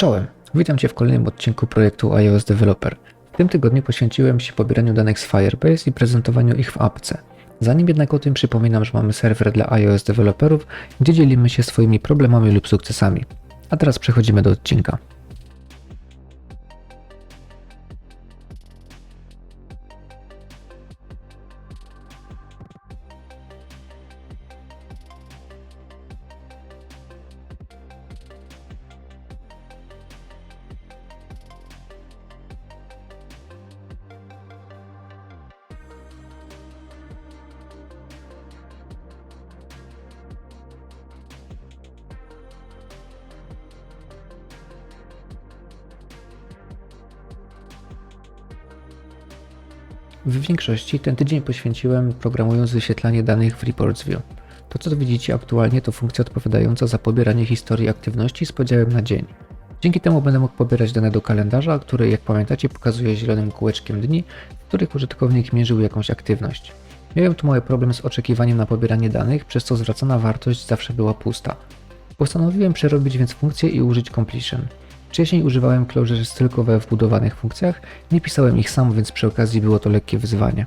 Czołem, witam Cię w kolejnym odcinku projektu iOS Developer. W tym tygodniu poświęciłem się pobieraniu danych z Firebase i prezentowaniu ich w apce. Zanim jednak o tym przypominam, że mamy serwer dla iOS deweloperów, gdzie dzielimy się swoimi problemami lub sukcesami. A teraz przechodzimy do odcinka. W większości ten tydzień poświęciłem programując wyświetlanie danych w Reports View. To co widzicie aktualnie to funkcja odpowiadająca za pobieranie historii aktywności z podziałem na dzień. Dzięki temu będę mógł pobierać dane do kalendarza, który jak pamiętacie pokazuje zielonym kółeczkiem dni, w których użytkownik mierzył jakąś aktywność. Miałem tu mały problem z oczekiwaniem na pobieranie danych, przez co zwracana wartość zawsze była pusta. Postanowiłem przerobić więc funkcję i użyć completion. Wcześniej używałem closures tylko we wbudowanych funkcjach, nie pisałem ich sam, więc przy okazji było to lekkie wyzwanie.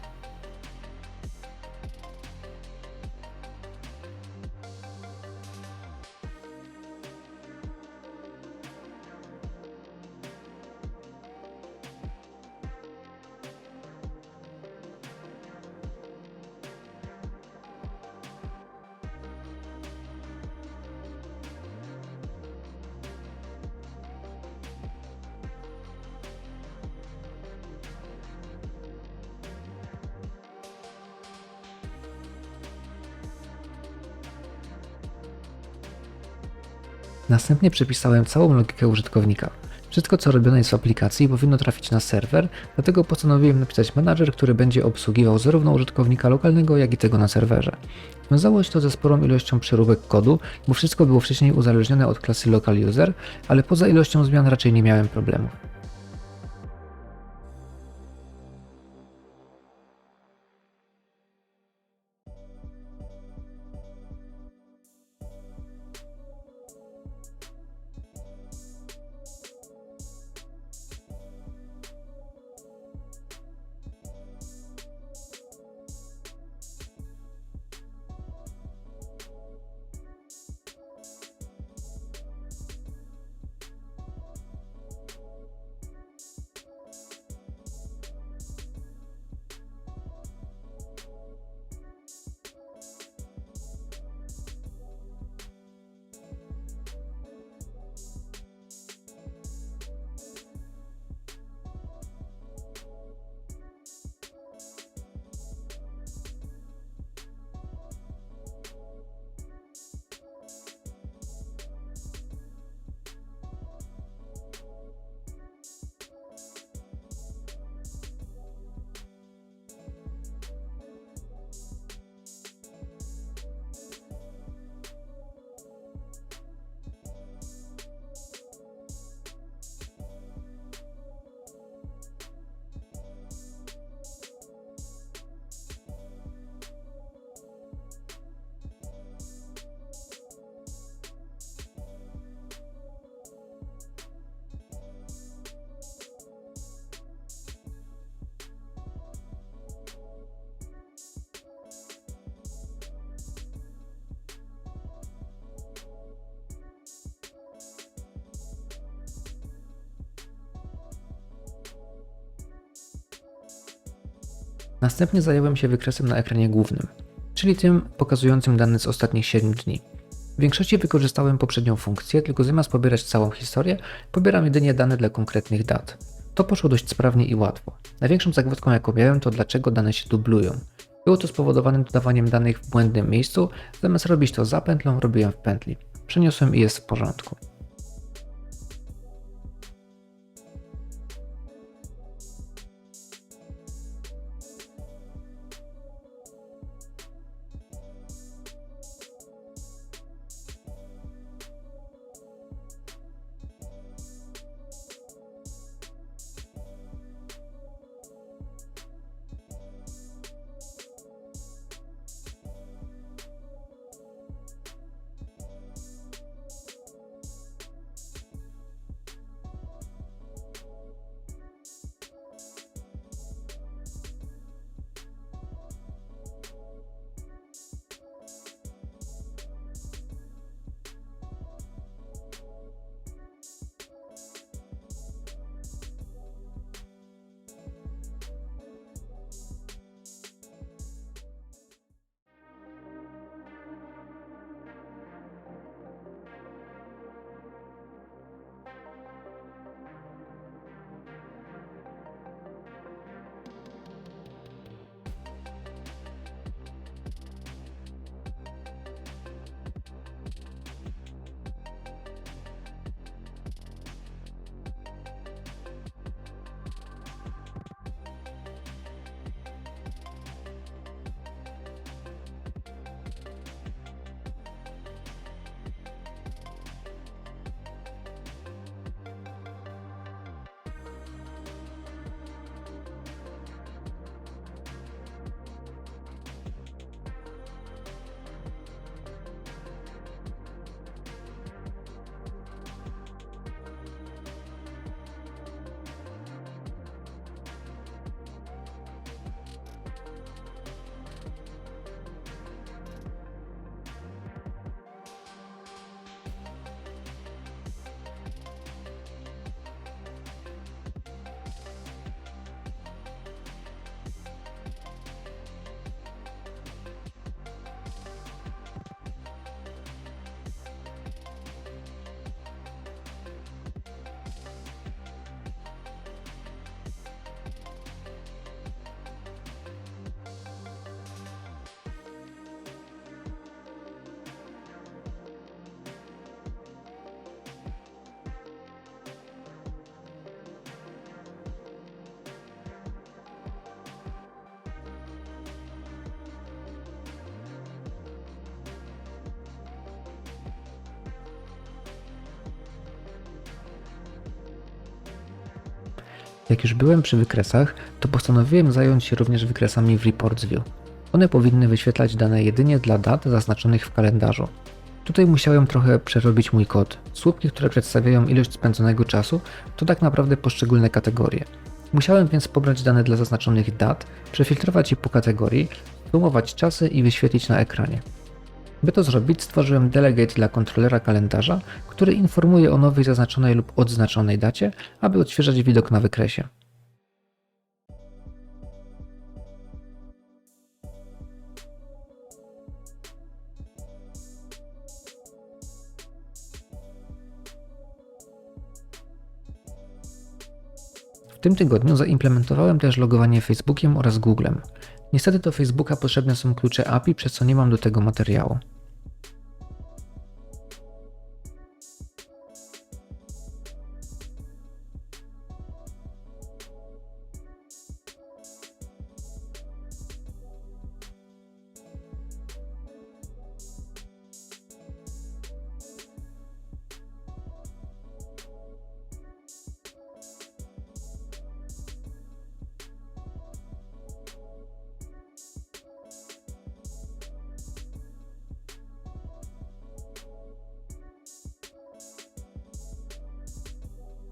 Następnie przepisałem całą logikę użytkownika. Wszystko co robione jest w aplikacji powinno trafić na serwer, dlatego postanowiłem napisać menadżer, który będzie obsługiwał zarówno użytkownika lokalnego, jak i tego na serwerze. Wiązało się to ze sporą ilością przeróbek kodu, bo wszystko było wcześniej uzależnione od klasy local user, ale poza ilością zmian raczej nie miałem problemów. Następnie zająłem się wykresem na ekranie głównym, czyli tym pokazującym dane z ostatnich 7 dni. W większości wykorzystałem poprzednią funkcję, tylko zamiast pobierać całą historię, pobieram jedynie dane dla konkretnych dat. To poszło dość sprawnie i łatwo. Największą zagwozdką jaką miałem to dlaczego dane się dublują. Było to spowodowane dodawaniem danych w błędnym miejscu, zamiast robić to za pętlą, robiłem w pętli. Przeniosłem i jest w porządku. Jak już byłem przy wykresach, to postanowiłem zająć się również wykresami w Reports View. One powinny wyświetlać dane jedynie dla dat zaznaczonych w kalendarzu. Tutaj musiałem trochę przerobić mój kod. Słupki, które przedstawiają ilość spędzonego czasu, to tak naprawdę poszczególne kategorie. Musiałem więc pobrać dane dla zaznaczonych dat, przefiltrować je po kategorii, sumować czasy i wyświetlić na ekranie. By to zrobić, stworzyłem delegate dla kontrolera kalendarza, który informuje o nowej zaznaczonej lub odznaczonej dacie, aby odświeżać widok na wykresie. W tym tygodniu zaimplementowałem też logowanie Facebookiem oraz Googlem. Niestety do Facebooka potrzebne są klucze API, przez co nie mam do tego materiału.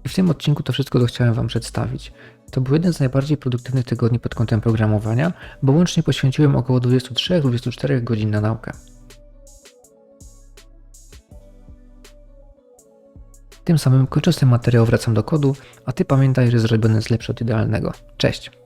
W tym odcinku to wszystko, co chciałem Wam przedstawić. To był jeden z najbardziej produktywnych tygodni pod kątem programowania, bo łącznie poświęciłem około 23-24 godzin na naukę. Tym samym kończąc ten materiał wracam do kodu, a Ty pamiętaj, że zrobiony jest lepszy od idealnego. Cześć!